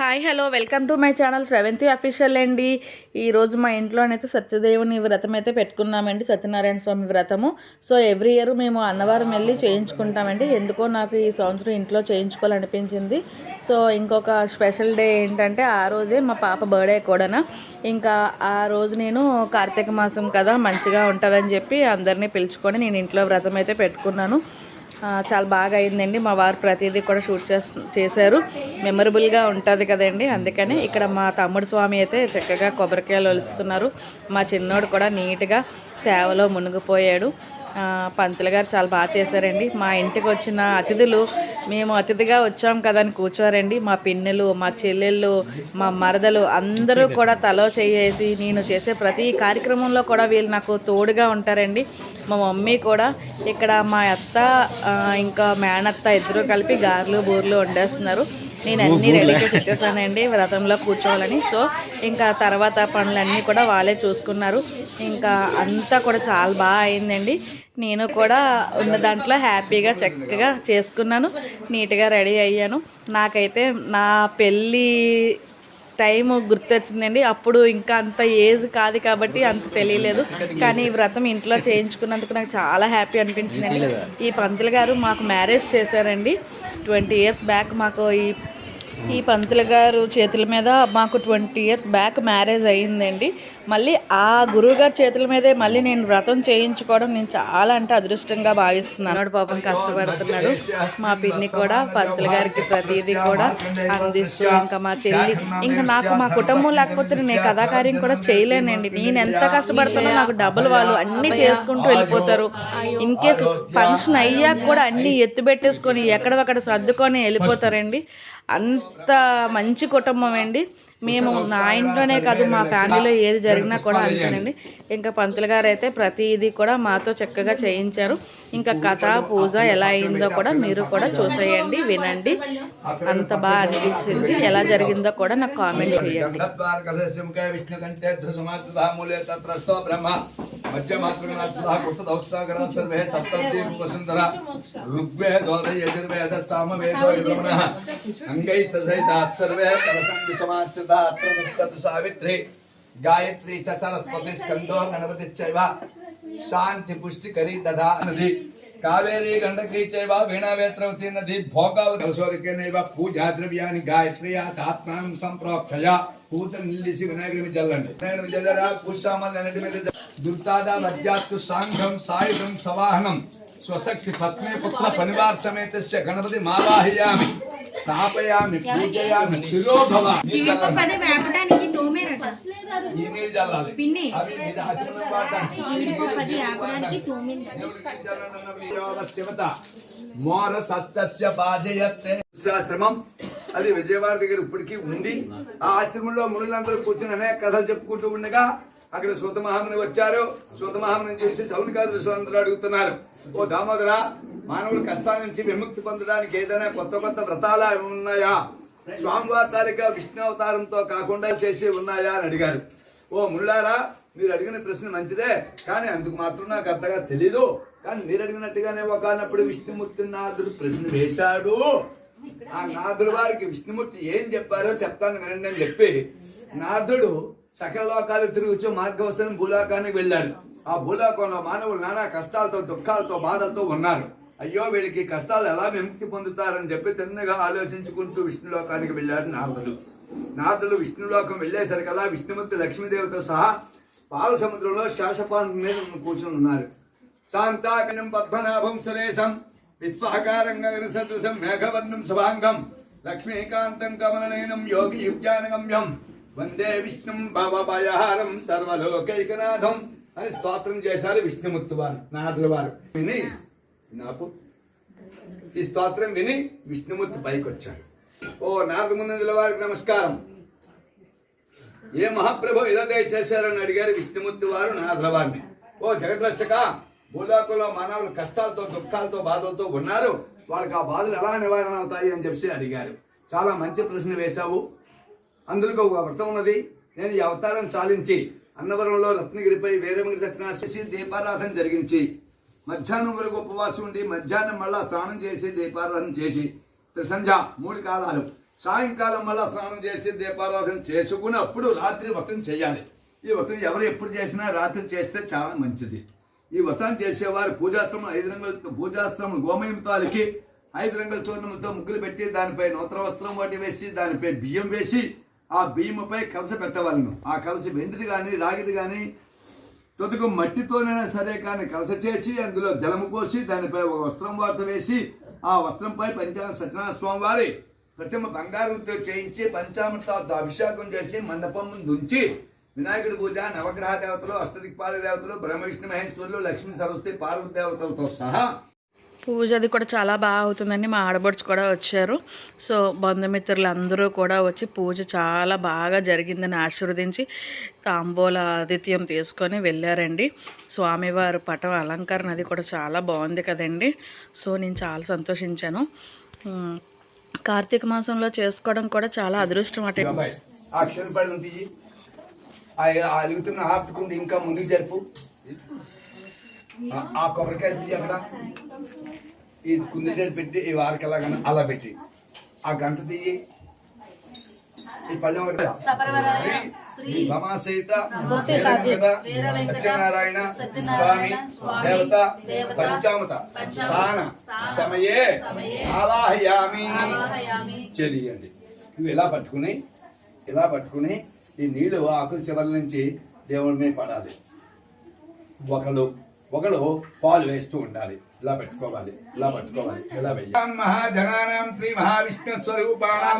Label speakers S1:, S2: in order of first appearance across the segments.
S1: Hi hello. Welcome to my channel Sravanthi official అండి. ఈరోజు మా ఇంట్లోనైతే సత్యదేవుని వ్రతం అయితే పెట్టుకున్నామండి సత్యనారాయణ స్వామి వ్రతము. సో ఎవ్రీ ఇయర్ మేము అన్నవరం వెళ్ళి చేయించుకుంటామండి. ఎందుకో నాకు ఈ సంవత్సరం ఇంట్లో చేయించుకోవాలనిపించింది. సో ఇంకొక స్పెషల్ డే ఏంటంటే ఆ రోజే మా పాప బర్త్డే కూడా ఇంకా ఆ రోజు నేను కార్తీక మాసం కదా మంచిగా ఉంటుందని చెప్పి అందరినీ పిలుచుకొని నేను ఇంట్లో వ్రతం అయితే పెట్టుకున్నాను. చాలా బాగా అయిందండి. మా వారు ప్రతిదీ కూడా షూట్ చేశారు. మెమరబుల్గా ఉంటుంది కదండి. అందుకని ఇక్కడ మా తమ్ముడు స్వామి అయితే చక్కగా కొబ్బరికాయలు ఒలుస్తున్నారు. మా చిన్నోడు కూడా నీట్గా సేవలో మునిగిపోయాడు. పంతులు గారు చాలా బాగా చేశారండి. మా ఇంటికి వచ్చిన అతిథులు మేము అతిథిగా వచ్చాం కదా అని కూర్చోరండి. మా పిన్నెలు మా చెల్లెళ్ళు మా మరదలు అందరూ కూడా తలో చేసి నేను చేసే ప్రతి కార్యక్రమంలో కూడా వీళ్ళు నాకు తోడుగా ఉంటారండి. మా మమ్మీ కూడా ఇక్కడ మా అత్త ఇంకా మేనత్త ఇద్దరు కలిపి గారెలు బూర్లు వండేస్తున్నారు. నేను అన్నీ రెడీ చేసి వ్రతంలో కూర్చోవాలని. సో ఇంకా తర్వాత పనులన్నీ కూడా వాళ్ళే చూసుకున్నారు. ఇంకా అంతా కూడా చాలా బాగా అయిందండి. నేను కూడా ఉన్న దాంట్లో హ్యాపీగా చక్కగా చేసుకున్నాను. నీట్గా రెడీ అయ్యాను. నాకైతే నా పెళ్ళి టైం గుర్తొచ్చిందండి. అప్పుడు ఇంకా అంత ఏజ్ కాదు కాబట్టి అంత తెలియలేదు. కానీ ఈ వ్రతం ఇంట్లో చేయించుకున్నందుకు నాకు చాలా హ్యాపీ అనిపించిందండి. ఈ పంతులు గారు మాకు మ్యారేజ్ చేశారండి. ట్వంటీ ఇయర్స్ బ్యాక్ మాకు ఈ ఈ పంతులు గారు చేతుల మీద మాకు ట్వంటీ ఇయర్స్ బ్యాక్ మ్యారేజ్ అయ్యిందండి. మళ్ళీ ఆ గురువుగారి చేతుల మీదే మళ్ళీ నేను వ్రతం చేయించుకోవడం నేను చాలా అంటే అదృష్టంగా భావిస్తున్నాను. పాపం కష్టపడుతున్నాడు. మా పిన్ని కూడా పంతులు గారికి ప్రతిదీ కూడా అందిస్తూ ఇంకా మా చెల్లి ఇంకా నాకు మా కుటుంబం లేకపోతే నేను కథాకార్యం కూడా చేయలేనండి. నేను ఎంత కష్టపడుతున్నా నాకు డబ్బులు వాళ్ళు అన్నీ చేసుకుంటూ వెళ్ళిపోతారు. ఇన్ కేసు ఫంక్షన్ అయ్యాక కూడా అన్నీ ఎత్తు పెట్టేసుకొని ఎక్కడొక్కడ సర్దుకొని వెళ్ళిపోతారండి. అంత మంచి కుటుంబం అండి. మేము నా ఇంట్లోనే కాదు మా ఫ్యామిలీలో ఏది జరిగినా కూడా అంతేనండి. ఇంకా పంతులు గారు అయితే ప్రతిదీ కూడా మాతో చక్కగా చేయించారు. ఇంకా కథ పూజ ఎలా అయిందో కూడా మీరు కూడా చూసేయండి వినండి. అంత బాగా అనిపించింది. ఎలా జరిగిందో కూడా నాకు కామెంట్ చేయండి.
S2: గర్భద్వారకథస్యముఖే విష్ణుకంఠే ధ్రుసమాత్మధామూలే తత్రస్థో బ్రహ్మ మధ్యమాతృగణాత్మధా కుర్తదౌస్తాగరం సర్వే సప్తదీప వసుంధర ఋగ్వేదోద యజుర్వేద సామవేదో యజుర్మణః అంగై ససహితా సర్వే కలసంధి సమాశ్రితా అత్ర నిష్ఠత్ సావిత్రి గాయత్రి చ సరస్వతి స్కందో कावेरी गंडकी वीणावेत्र पूजा द्रव्या गायत्री आत्मा संप्रोक्षया पूत नि विनायक जल्दुर्तांघम सायुम सवाहनम स्वशक्ति पत्नी पुत्र
S3: परिवार समेत गणपति
S2: मालाहयामी स्थापयामी पूजयामी
S3: పిన్ని. అది తోమింది.
S2: విజయవాడ దగ్గర ఇప్పటికీ ఉంది. ఆ ఆశ్రమంలో మునులందరూ కూర్చుని అనేక కథలు చెప్పుకుంటూ ఉండగా అక్కడ సూత మహాముని వచ్చారు. సూత మహాముని చూసి సౌనికాదు ఋషులందరూ అడుగుతున్నారు. ఓ దామోదర మానవుల కష్టాల నుంచి విముక్తి పొందడానికి ఏదైనా కొత్త కొత్త వ్రతాలు ఉన్నాయా? స్వామివారి తాలూకా విష్ణు అవతారంతో కాకుండా చేసి ఉన్నాయా అని అడిగారు. ఓ ముళ్ళారా మీరు అడిగిన ప్రశ్న మంచిదే కానీ అందుకు మాత్రం నాకు అంతగా తెలీదు. కానీ మీరు అడిగినట్టుగానే ఒకనప్పుడు విష్ణుమూర్తి నాథుడు ప్రశ్న వేశాడు. ఆ నాథుడు వారికి విష్ణుమూర్తి ఏం చెప్పారో చెప్తాను వినండి అని చెప్పి నాథుడు సకల లోకాలు తిరుగుచు మార్గవసరం భూలోకానికి వెళ్ళాడు. ఆ భూలోకంలో మానవులు నానా కష్టాలతో దుఃఖాలతో బాధలతో ఉన్నారు. అయ్యో వీళ్ళకి కష్టాలు ఎలా విముక్తి పొందుతారని చెప్పి తిన్నగా ఆలోచించుకుంటూ విష్ణులోకానికి వెళ్ళారు నారదుడు నారదుడు విష్ణులోకం వెళ్ళేసరికల్లా విష్ణుమూర్తి లక్ష్మీదేవితో సహా పాల సముద్రంలో శాసపాన్ మీద కూర్చుని ఉన్నారు. శాంతాకినం పద్మనాభం సురేశం విశ్వాకారంగా సదృశం మేఘవర్ణం శుభాంగం లక్ష్మీకాంతం కమలనయనం యోగి యుజ్ఞానగమ్యం వందే విష్ణుం భవభయహారం సర్వలోకైకనాథం అని స్తోత్రం చేశారు విష్ణుమూర్తి వారు నారదుల వారు. విని నాకు ఈ స్తోత్రం విని విష్ణుమూర్తి పైకి వచ్చాడు ఓ నారద ముందు వారికి నమస్కారం. ఏ మహాప్రభు ఇలా దయచేశారని అడిగారు విష్ణుమూర్తి వారు నారదుల వారిని. ఓ జగద్రక్షక భూలోకంలో మానవులు కష్టాలతో దుఃఖాలతో బాధలతో ఉన్నారు. వాళ్ళకి ఆ బాధలు ఎలా నివారణ అవుతాయి అని చెప్పి అడిగారు. చాలా మంచి ప్రశ్న వేశావు. అందులో ఒక వ్రతం ఉన్నది. నేను ఈ అవతారం చాలించి అన్నవరంలో రత్నగిరిపై వీరమగిరి సత్యనాశి దీపారాధన జరిగించి మధ్యాహ్నం వరకు ఉపవాసం ఉండి మధ్యాహ్నం మళ్ళా స్నానం చేసి దీపారాధన చేసి సంధ్య మూడు కాలాలు. సాయంకాలం మళ్ళా స్నానం చేసి దీపారాధన చేసుకున్నప్పుడు రాత్రి వ్రతం చేయాలి. ఈ వ్రతం ఎవరు ఎప్పుడు చేసినా రాత్రి చేస్తే చాలా మంచిది. ఈ వ్రతం చేసేవారు పూజాస్త్రం ఐదు రంగులతో పూజాస్త్రం గోమయంతాలకి ఐదు రంగుల చూర్ణములతో ముగ్గులు పెట్టి దానిపై నూతన వస్త్రం వాటి వేసి దానిపై బియ్యం వేసి ఆ బియ్యముపై కలస పెట్టవలను. ఆ కలస వెండిది కానీ రాగిది కానీ తొదుకు మట్టితోనైనా సరే కానీ కలస చేసి అందులో జలము పోసి దానిపై ఒక వస్త్రం వార్త వేసి ఆ వస్త్రంపై పంచా సత్యనారాయణ స్వామి వారి ప్రతిమ బంగారంతో చేయించి పంచామృత అభిషేకం చేసి మండపం ముందు ఉంచి వినాయకుడి పూజ నవగ్రహ దేవతలు అష్టదిక్పాల దేవతలు బ్రహ్మ విష్ణు మహేశ్వరులు లక్ష్మీ సరస్వతి పార్వతి దేవతలతో సహా
S1: పూజ అది కూడా చాలా బాగా అవుతుందండి. మా ఆడబడుచు కూడా వచ్చారు. సో బంధుమిత్రులు అందరూ కూడా వచ్చి పూజ చాలా బాగా జరిగిందని ఆశీర్వదించి తాంబూల ఆతిథ్యం తీసుకొని వెళ్ళారండి. స్వామివారి పటం అలంకరణ అది కూడా చాలా బాగుంది కదండి. సో నేను చాలా సంతోషించాను. కార్తీక మాసంలో చేసుకోవడం కూడా చాలా అదృష్టం అట.
S2: అలుగుతున్న ఇంకా ముందుకు జరుపు. ఆ- కొబ్బరికాయ తీయి అక్కడ. ఈ కుంది దగ్గర పెట్టి ఈ వారికి ఎలాగ అలా పెట్టి. ఆ గంట తీయి. ఈ పళ్ళెం ఒకటి సత్యనారాయణ స్వామి దేవత పంచామత. స్థాన సమయే ఆవాహయామి. చెలియండి. ఇవి ఇలా పట్టుకుని ఇలా పట్టుకుని ఈ నీళ్ళు ఆకుల చివరి నుంచి దేవుడి మీద పడాలి. ఒకళ్ళు ఒకళ్ళు పాలు వేస్తూ ఉండాలి ఇలా పెట్టుకోవాలి ఇలా పట్టుకోవాలి ఇలా వెయ్యాలి మహాజనానాం శ్రీ మహావిష్ణు స్వరూపాణం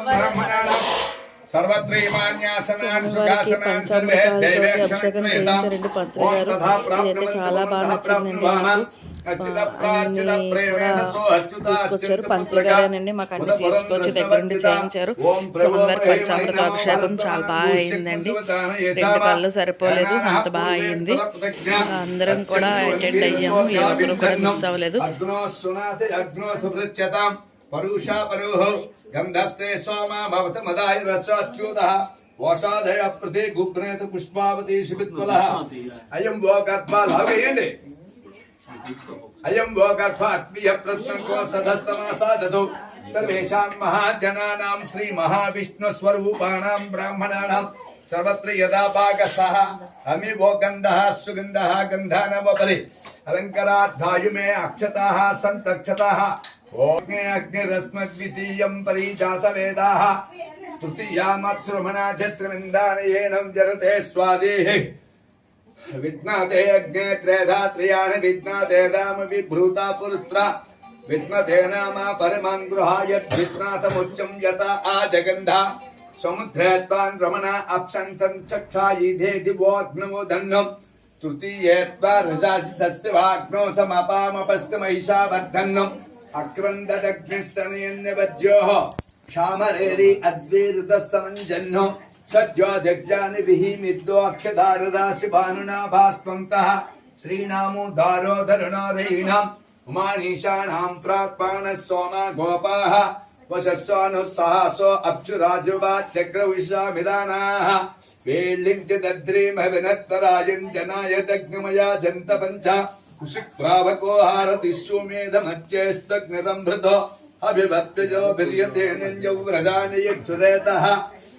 S1: ఇదైతే చాలా బాగా. తీసుకొచ్చారు పంతులు గారేనండి మాకు అన్ని తీసుకొచ్చి దగ్గర నుండి చేయించారు. స్వామివారి పంచామృత అభిషేకం చాలా బాగా అయిందండి. రెండు కళ్ళు సరిపోలేదు అంత బాగా అయింది. అందరం కూడా అటెండ్ అయ్యాము ఎవరు కూడా మిస్ అవ్వలేదు.
S2: అగ్నో పరుషా పరుహ గంధస్తే సోమ భవత మదాయ రసాచ్యుత ఓషాధయ ప్రతి గుగ్నేత పుష్పావతి శిబిత్వల. అయం లాగేయండి अयम वो गर्भात्मीय प्रत्नको सदस्तमासादतु सर्वेषां महाजनानां श्रीमहाविष्णुस्वरूपाणां ब्राह्मणा सर्वत्र यदा वो गन्धः सुगन्धः गन्धानवपरि अलङ्कराद्धायुमे अक्षताः, सन्तक्षताः ओग्ने अग्निरस्मद्वितीयं परीजातवेदाः। तृतीयामत्सुरमनाजस्रविन्दानयेनं जरते स्वादेः। వేదాः తృతీయామత్సృమణాచస్త్రమిందానయేనం జరతే స్వాదేః దామ విభ్రూత పురుత్ర విజ్ఞతే నామ పరమాన్ గృహాయత్ విఘ్నాథముచ్చం యత ఆ జగంధ సముద్రే త్వాన్ రమణ అప్సంతం చక్షాయిధే దివోగ్నవో ధన్నం తృతీయే త్వా రజాసి సస్తివాగ్నో సమపామపస్తి మహిషావర్ధన్నం అక్రందదగ్నిస్తనయన్యవజ్యోః క్షామరేరి అద్వేరుద సమంజన్నం सज्ज्वाजज्ञानि विहीमिद्वाक्षधारदासि भानुनाभास्पङ्क्तः श्रीनामो दारोधरुणारयीणाम् उमानीशाणाम् प्रात्पाणः सोमा गोपाः वशस्वानुः अप्सुराजुवाच्चक्रविशामिदानाः वेल्लिञ्च दद्रीमविनत्वराजञ्जनायदग्निमया जन्तपञ्च भिर्यते निञ्जौ व्रजानि यक्षुरेतः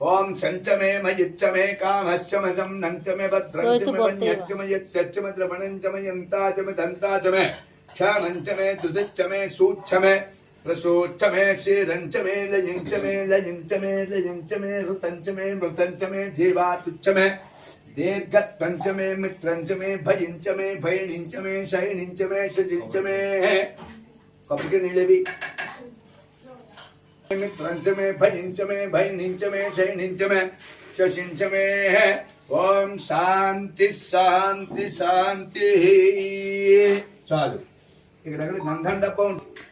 S2: ओम संच में मयच्च में कामश्च मसम नंच मे भद्रंच में मन्यच्च में यच्च में द्रवणंच मे यंताच में दंताच में क्षमंच मे दुदच्च मे सूच्छ मे प्रसूच्छ मे शिरंच मे लयंच मे लयंच मे लयंच मे ऋतंच मे मृतंच में जीवातुच्छ मे दीर्घत्वंच मे मित्रंच मे भयंच मे भयनिंच मे शयनिंच मे शजिंच मे कपड़ के नीले भी మిత్రంచమే భజించమే భయనించమే శయనించమే శశించమే. ఓం శాంతి శాంతి శాంతి. చాలు. ఇక్కడ గంధం డబ్బా ఉంటుంది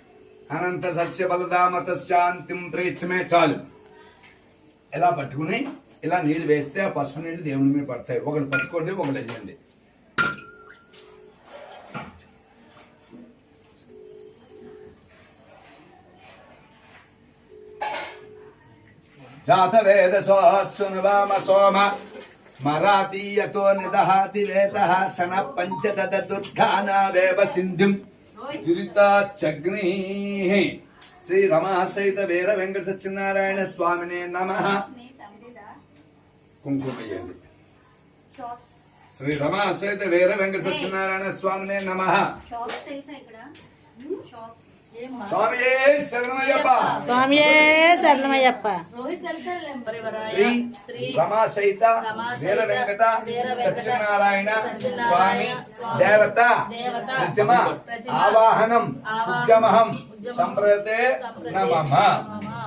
S2: అనంత సస్య బలదామత శాంతిం ప్రేక్షమే చాలు. ఎలా పట్టుకుని ఇలా నీళ్ళు వేస్తే ఆ పసుపు నీళ్ళు దేవుని మీద పడతాయి. ఒకటి పట్టుకోండి ఒకటి చేయండి జాతవేదసోనువామ సోమ స్మరాతీయతో నిదహాతి వేద శన పంచదత దుర్గానావేవ సింధుం దురితాచగ్ని శ్రీ రమా సహిత వీర వెంకట సత్యనారాయణ స్వామినే నమ కుంకుమ వేయండి శ్రీ రమా సహిత వీర వెంకట సత్యనారాయణ స్వామినే నమ స్వామియే శరణయ్యప్ప
S4: స్వామియే శరణమయ్యప్ప.
S2: శ్రీ రమా సహిత వీర వెంకట సత్యనారాయణ స్వామి దేవత. ప్రతిమ ఆవాహనం. ఉద్యమహం. సంప్రదతే నమః.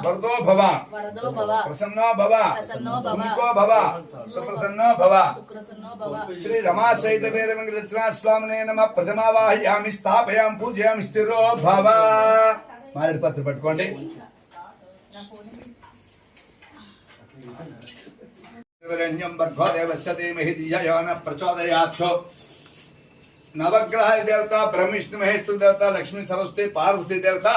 S2: వరదో భవ.
S1: వరదో భవ.
S2: ప్రసన్నో భవ.
S1: ప్రసన్నో భవ.
S2: సుముఖో భవ. సుప్రసన్నో భవ. శ్రీ రమా సహిత వీర వెంకట సత్యనారాయణ స్వామినే నమ. ప్రథమావాహయామి స్థాపయామి పూజయామి స్థిరో భవ. మారేడు పత్ర పట్టుకోండి. వరణ్యం భర్గో దేవస్య ధీమహి ధియో యో న ప్రచోదయాత్ నవగ్రహ దేవత బ్రహ్మిష్ణు మహేశ్వర దేవత లక్ష్మీ సరస్వతి పార్వతి దేవత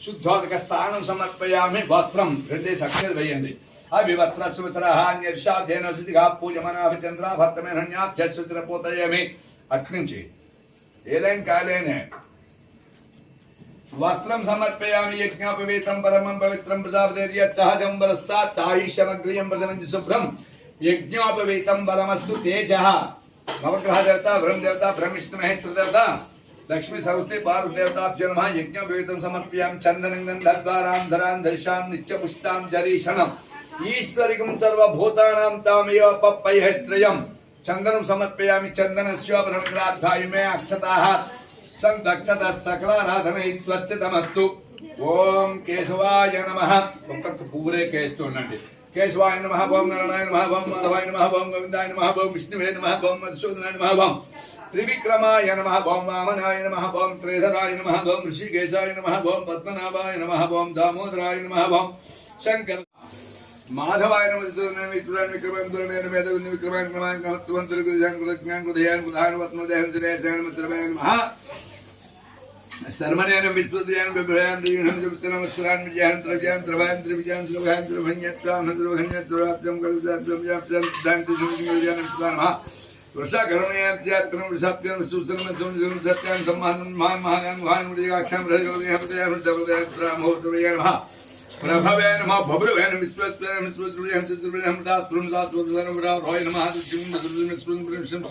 S2: శుద్ధోదక స్థానం సమర్పయామి వస్త్రం రెండే సక్షలు వేయండి అవివత్ర సుమిత్ర నిర్షాధేన శుద్ధిగా పూజమనాభ చంద్ర భర్తమేరణ్యాభ్యశ్రుతిర పోతయేమి అట్నుంచి ఏలేం కాలేనే వస్త్రం సమర్పయామి యజ్ఞోపవీతం పరమం పవిత్రం ప్రజాపతిర్య సహజం బలస్తాత్ తాయిషమగ్రియం ప్రథమంచి శుభ్రం యజ్ఞోపవీతం బలమస్తు తేజ నవగ్రహ దేవత బ్రహ్మ దేవత బ్రహ్మిష్ణు మహేశ్వర దేవత లక్ష్మీ సరస్వతి పార్వతి దేవతాభ్యో నమ యజ్ఞోపవీతం సమర్పయామి చందనం గంధద్వారాం ధరాం దర్శాం నిత్యపుష్టాం జరీషణం ఈశ్వరికం సర్వభూతానాం తామేవ పప్పైహస్త్రయం చందనం సమర్పయామి చందనస్యోపనగ్రాధ్యాయుమే అక్షతాః సందక్షత సకలారాధన స్వచ్ఛతమస్తు ఓం కేశవాయ నమ ఒక్కొక్క పువ్వురే కేస్తూ ఉండండి కేశవాయ నమ ఓం నారాయణ నమ ఓం మాధవాయ నమ ఓం గోవిందాయ నమ ఓం విష్ణువే నమ ఓం మధుసూదనాయ నమ ఓం త్రివిక్రమాయ నమ ఓం వామనాయ నమ ఓం త్రిధరాయ నమ ఓం ఋషికేశాయ నమ ఓం పద్మనాభాయ నమ ఓం దామోదరాయ నమ ఓం శంకర మాధవాయ నమ విష్ణునాయ విష్ణునాయ విక్రమాయ దుర్ణయ వేద విక్రమాయ క్రమాయ కమత్వంతులు గురుజాన్ కృతజ్ఞాన్ కృదయాన్ కృదాన सर्वज्ञानं विश्वज्ञानं विभ्रयान् देवीनं जपसनं वस्त्रान् विजयान् द्रव्यान् द्रवान् द्रविजान् श्लोकान् द्रभन्यत्वां द्रभन्यत्वराप्यं कलुजाप्यं व्याप्यं सिद्धान्तं संयोजनं सुधानः वर्षा करुणयाप्त्यात्मनं वृषाप्यं सुसनं संजनं सत्यां सम्मानं महान् महागान् महान् मृगाक्षां रहगवदेहपतयां दवदयात्रां होतुर्यं नमः। प्रभवे नमः भब्रवे नमः विश्वस्वरं विश्वस्वरं चतुर्वरं दासपुरं दासपुरं नमः। रोय नमः दुर्गं मधुरं विश्वं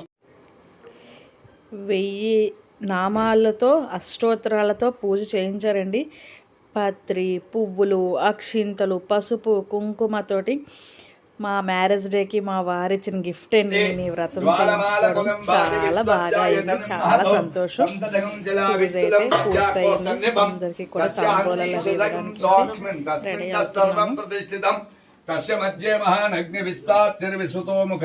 S1: वेये నామాలతో అష్టోత్తరాలతో పూజ చేయించారండి. పత్రి పువ్వులు అక్షింతలు పసుపు కుంకుమతోటి మా మ్యారేజ్ డేకి మా వారు ఇచ్చిన గిఫ్ట్ అండి. ఈ వ్రతం చేయించుకోవడం చాలా బాగా అయింది. చాలా సంతోషం. పూజ అయితే పూర్తయింది. అందరికీ కూడా తాంబూలాలు
S2: తస్య మధ్యే మహానగ్ని విస్తార్తిర్విశ్వతో ముఖ.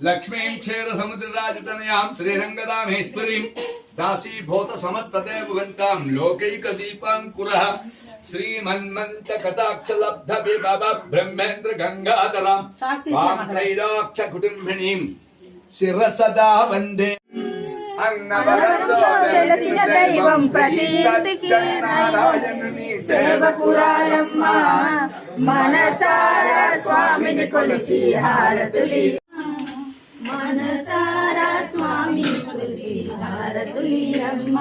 S2: లక్ష్మీం క్షీర సముద్రరాజతనయాం శ్రీరంగదామేశ్వరీం దాసీభూత సమస్తదేవవంతాం లోకైక దీపాంకురః శ్రీమన్మంత కటాక్ష లబ్ధ విభవ బ్రహ్మేంద్ర గంగాధరాం వాం త్రైలోక్య కుటుంబినీం. శిరసదా వందే. అన్నవరంలో
S4: వెలసిన దైవం ప్రతి ఇంటికి
S2: నారాయణుని
S4: సేవకురారమ్మ మనసారా స్వామిని కొలిచి హారతులి. మనసారా స్వామి కొలిచి హారతులి అమ్మ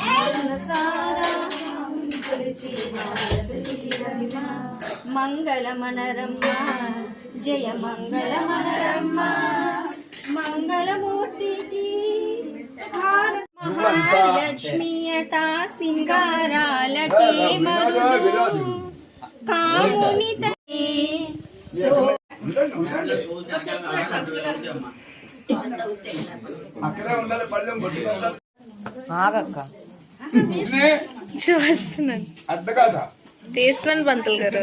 S4: మనసారా స్వామిని కొలిచి హారతులి అమ్మ మంగళమనరమ్మ. జయ మంగళమనరమ్మ. మంగళమూర్తికి మహాలక్ష్మియట సింగారాలకే మరుదు కాముని
S1: చూస్తున్నాను. తీస్తున్నాను పంతులు గారు.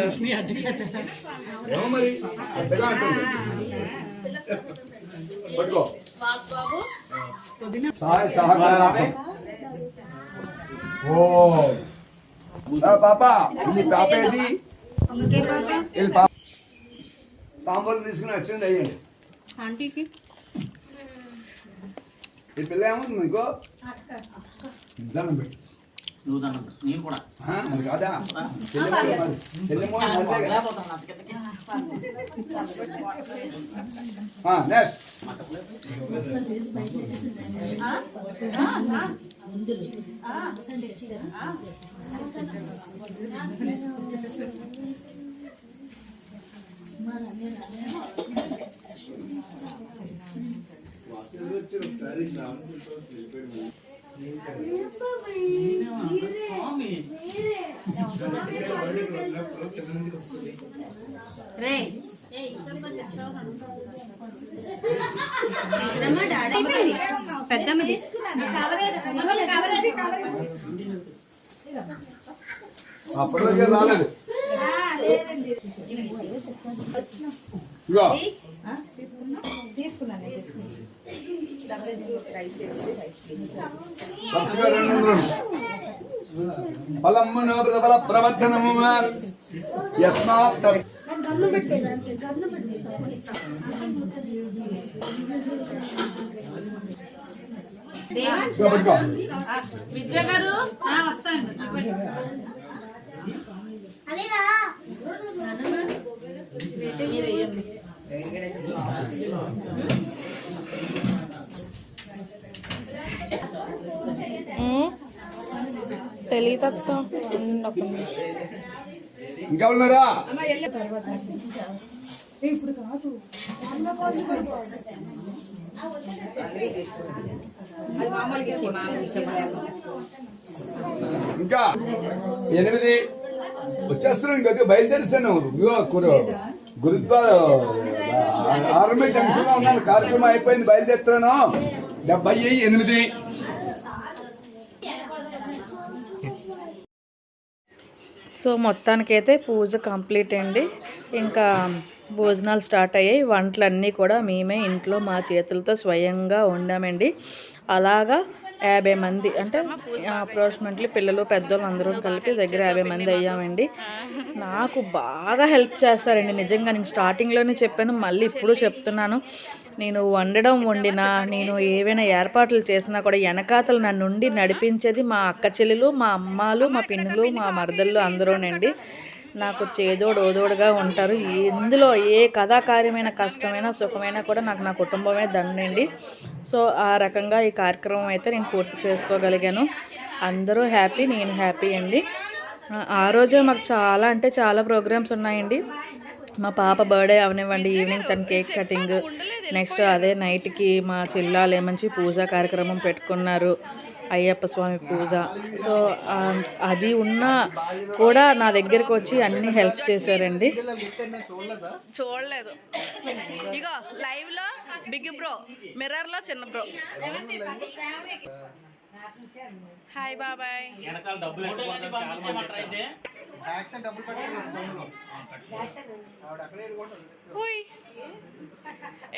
S2: పాప పాప తాంబూలం తీసుకుని వచ్చింది అయ్యండి
S4: ఆంటీకి
S2: ఈ పిల్ల ఏముంది మీకు దండం పెట్టి
S5: నువ్వు దాన్ని నేను కూడా
S2: ఆ, అది కాదా చెల్లెమ్మోడు మరి. చెల్లెమ్మోడు మళ్ళీ కదా. ఆ, నెక్స్ట్
S4: రే. పెద్దమ్మ
S2: అప్పటికే రాలేదు. ఇగో వరుసగా రెండు వందలు ఫలము నోపద ఫల ప్రవర్తనము యస్మాత్.
S1: విజయ గారు?
S4: వస్తాను.
S1: తెలియతక్క
S2: ఇంకా ఉన్నారా? ఇంకా ఎనిమిది. వచ్చేస్తున్నాను ఇంకా బయలుదేరిస్తాను గురుద్వార. ఆర్మీ జంక్షన్లో ఉన్నాను. కార్యక్రమం అయిపోయింది బయలుదేరుతున్నాను. డెబ్బై ఎనిమిది.
S1: సో మొత్తానికైతే పూజ కంప్లీట్ అండి. ఇంకా భోజనాలు స్టార్ట్ అయ్యాయి. వంటలన్నీ కూడా మేమే ఇంట్లో మా చేతులతో స్వయంగా వండామండి. అలాగా యాభై మంది అంటే అప్రాక్సిమేట్లీ పిల్లలు పెద్దోళ్ళు అందరూ కలిపి దగ్గర యాభై మంది అయ్యామండి. నాకు బాగా హెల్ప్ చేస్తారండి. నిజంగా నేను స్టార్టింగ్లోనే చెప్పాను మళ్ళీ ఇప్పుడు చెప్తున్నాను. నేను వండడం వండినా నేను ఏవైనా ఏర్పాట్లు చేసినా కూడా వెనకాతలు నన్ను ఉండి నడిపించేది మా అక్క చెల్లెలు మా అమ్మాలు మా పిన్నులు మా మరదళ్ళు అందరూనండి. నాకు చేదోడు ఓదోడుగా ఉంటారు. ఇందులో ఏ కథాకార్యమైన కష్టమైన సుఖమైనా కూడా నాకు నా కుటుంబమే దండండి. సో ఆ రకంగా ఈ కార్యక్రమం అయితే నేను పూర్తి చేసుకోగలిగాను. అందరూ హ్యాపీ నేను హ్యాపీ అండి. ఆ- రోజే మాకు చాలా అంటే చాలా ప్రోగ్రామ్స్ ఉన్నాయండి. మా పాప బర్త్డే అవనివ్వండి ఈవినింగ్ తన కేక్ కటింగ్ నెక్స్ట్ అదే నైట్కి మా చిల్లాలు ఏమంచి పూజా కార్యక్రమం పెట్టుకున్నారు. అయ్యప్ప స్వామి పూజ. సో అది ఉన్నా కూడా నా దగ్గరికి వచ్చి అన్ని హెల్ప్ చేశారండి. చూడలేదు. ఇగో లైవ్లో బిగ్ బ్రో మిర్రర్లో చిన్న బ్రో. హాయ్ బాబాయ్.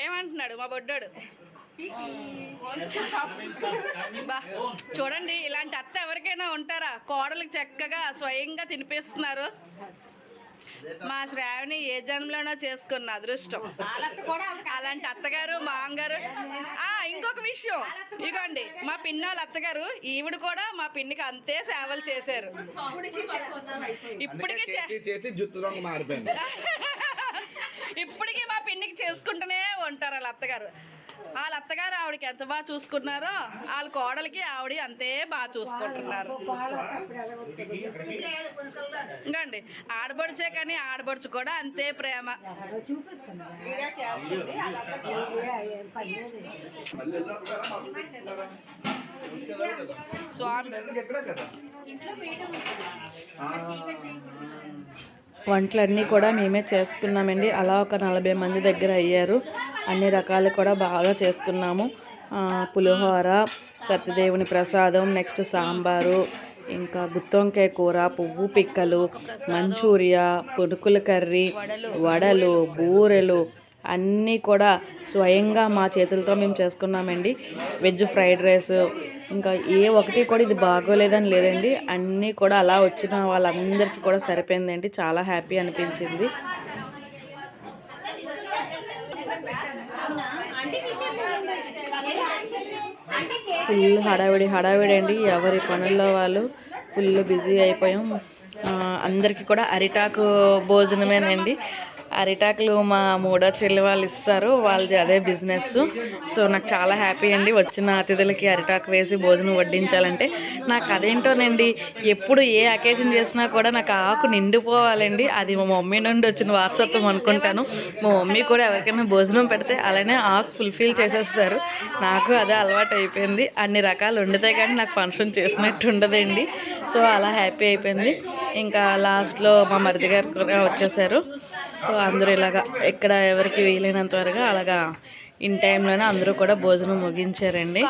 S1: ఏమంటున్నాడు? మా బొడ్డాడు. చూడండి ఇలాంటి అత్త ఎవరికైనా ఉంటారా? కోడలకు చక్కగా స్వయంగా తినిపిస్తున్నారు. మా శ్రావణి ఏ జన్మలోనో చేసుకున్న అదృష్టం. అలాంటి అత్తగారు మామగారు. ఆ ఇంకొక విషయం. ఇగోండి మా పిన్నాళ్ళ అత్తగారు ఈవిడ కూడా మా పిన్నికి అంతే సేవలు చేశారు. ఇప్పటికీ
S2: చేసి రంగు మారిపోయింది.
S1: ఇప్పటికీ మా పిన్నికి చేసుకుంటూనే ఉంటారు వాళ్ళ అత్తగారు. వాళ్ళ అత్తగారు ఆవిడకి ఎంత బాగా చూసుకున్నారో వాళ్ళ కోడలికి ఆవిడ అంతే బాగా చూసుకుంటున్నారు. ఇంకండి ఆడబడుచే కానీ ఆడబడుచు కూడా అంతే ప్రేమ. స్వామి. వంటలన్నీ కూడా మేమే చేసుకున్నామండి. అలా ఒక నలభై మంది దగ్గర అయ్యారు. అన్ని రకాలు కూడా బాగా చేసుకున్నాము. పులిహోర సత్యదేవుని ప్రసాదం నెక్స్ట్ సాంబారు ఇంకా గుత్తొంకాయ కూర పువ్వు పిక్కలు మంచూరియా పునుకుల కర్రీ వడలు బూరెలు అన్నీ కూడా స్వయంగా మా చేతులతో మేము చేసుకున్నామండి. వెజ్ ఫ్రైడ్ రైస్ ఇంకా ఏ ఒకటి కూడా ఇది బాగోలేదని లేదండి. అన్నీ కూడా అలా వచ్చిన వాళ్ళందరికీ కూడా సరిపోయిందండి. చాలా హ్యాపీ అనిపించింది. ఫుల్ హడావిడి హడావిడి అండి. ఎవరి పనుల్లో వాళ్ళు ఫుల్ బిజీ అయిపోయాం. అందరికీ కూడా అరిటాకు భోజనమేనండి. అరిటాకులు మా మూడో చెల్లి వాళ్ళు ఇస్తారు. వాళ్ళది అదే బిజినెస్ సో నాకు చాలా హ్యాపీ అండి వచ్చిన అతిథులకి అరిటాకు వేసి భోజనం వడ్డించాలంటే. నాకు అదేంటోనండి ఎప్పుడు ఏ అకేషన్ చేసినా కూడా నాకు ఆకు నిండిపోవాలండి. అది మా మమ్మీ నుండి వచ్చిన వారసత్వం అనుకుంటాను. మా మమ్మీ కూడా ఎవరికైనా భోజనం పెడితే అలానే ఆకు ఫుల్ఫిల్ చేసేస్తారు. నాకు అదే అలవాటు అయిపోయింది. అన్ని రకాలు వండితే కానీ నాకు ఫంక్షన్ చేసినట్టు ఉండదండి. సో అలా హ్యాపీ అయిపోయింది. ఇంకా లాస్ట్లో మా మరిది గారు కూడా వచ్చేసారు. సో అందరూ ఇలాగా ఎక్కడ ఎవరికి వీలైనంత వరకు అలాగా ఇన్ టైంలోనే అందరూ కూడా భోజనం ముగించారండి.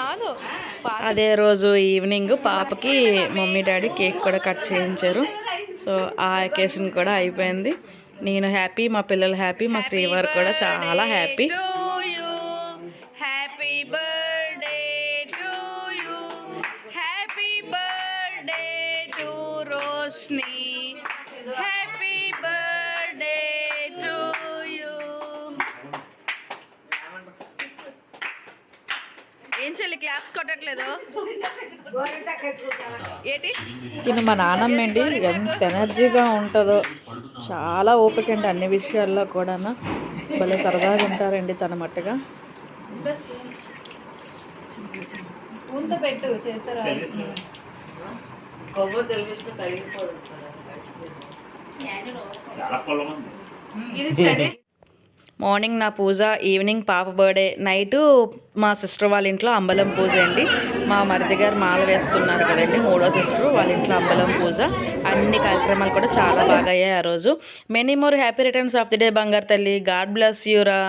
S1: అదే రోజు ఈవినింగ్ పాపకి మమ్మీ డాడీ కేక్ కూడా కట్ చేయించారు. సో ఆ అకేషన్ కూడా అయిపోయింది. నేను హ్యాపీ మా పిల్లలు హ్యాపీ మా శ్రీవారు కూడా చాలా హ్యాపీ. హ్యాపీ ఏం చెల్లి క్లాప్స్ కొట్టట్లేదు. ఏంటి? ఇది మా నాన్నమ్మ అండి ఎంత ఎనర్జీగా ఉంటుందో. చాలా ఓపిక అండి అన్ని విషయాల్లో కూడా భలే సరదాగా ఉంటారండి తన మట్టుగా. కరిగిపోదు మార్నింగ్ నా పూజ ఈవినింగ్ పాప బర్త్డే నైటు మా సిస్టర్ వాళ్ళ ఇంట్లో అంబలం పూజ అండి. మా మరిది గారు మాల వేసుకున్నారు కదండి మూడో సిస్టర్ వాళ్ళ ఇంట్లో అంబలం పూజ. అన్ని కార్యక్రమాలు కూడా చాలా బాగా అయ్యాయి ఆ రోజు. Many more happy returns of the day బంగారు తల్లి. God bless యూరా